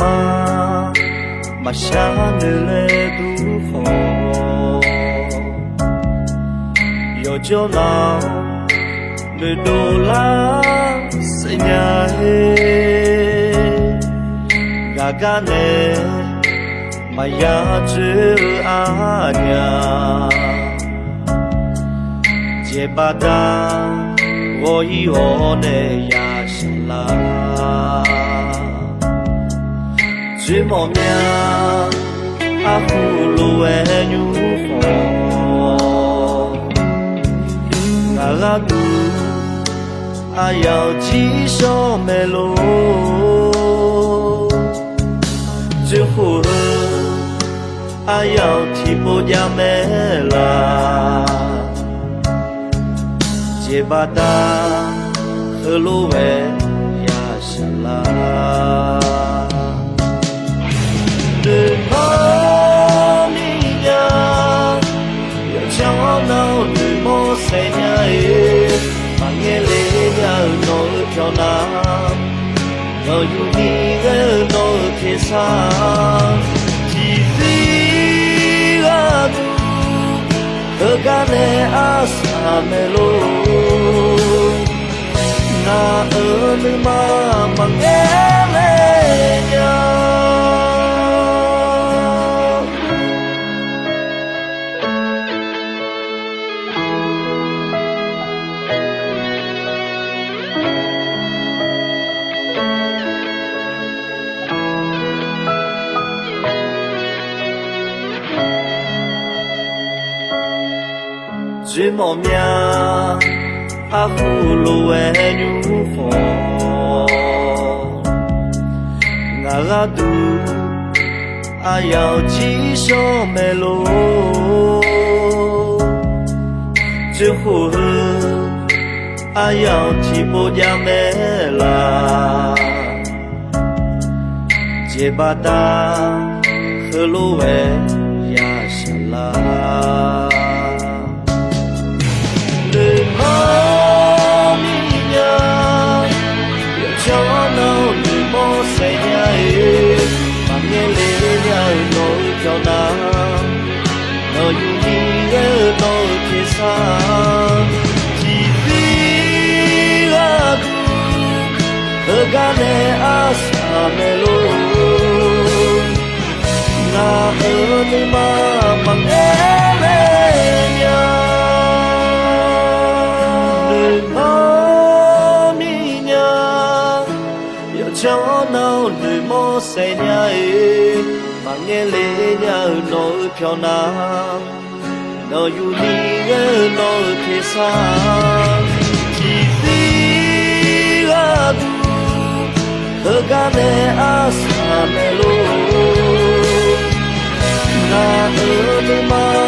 မှာမရှာနေလေသူခေါ်ယောကျော်နောင်လေဒိုလာစညာဟေဂါကနေမယာချေအာညာကျေပါတာဝေါ်ဤဟောနေရရှိလာ ကျွေးမော်များအခုလိုဝဲညူခေါ်ငါလာသူအယောက်ချီရှော့မယ်လို့ကျွေးဖို့အယောက်ချီပေါ်ကြမယ်လားကျေပါတာခလိုဝဲရရှာလာ 네가 놓게사 지리가 그간의 아사멜로 나 어느 마음에 ကျွေးမော်များအခုလိုဝဲညူခေါ်ငါကသူအယောက်ချီရှော့မယ်လို့ကျွေးခုအယောက်ချီပေါ်ကြမယ်လားကျေပါတာခလို ke sa ji ti ga du ga ne asa me lo na e ni ma ma ne le ya mamia yo cho no de mo se nya e ma nge le nya no phyo na no yu ni ge no ke sa ji ti ga du ga ne asa me lo na e ni ma ma nge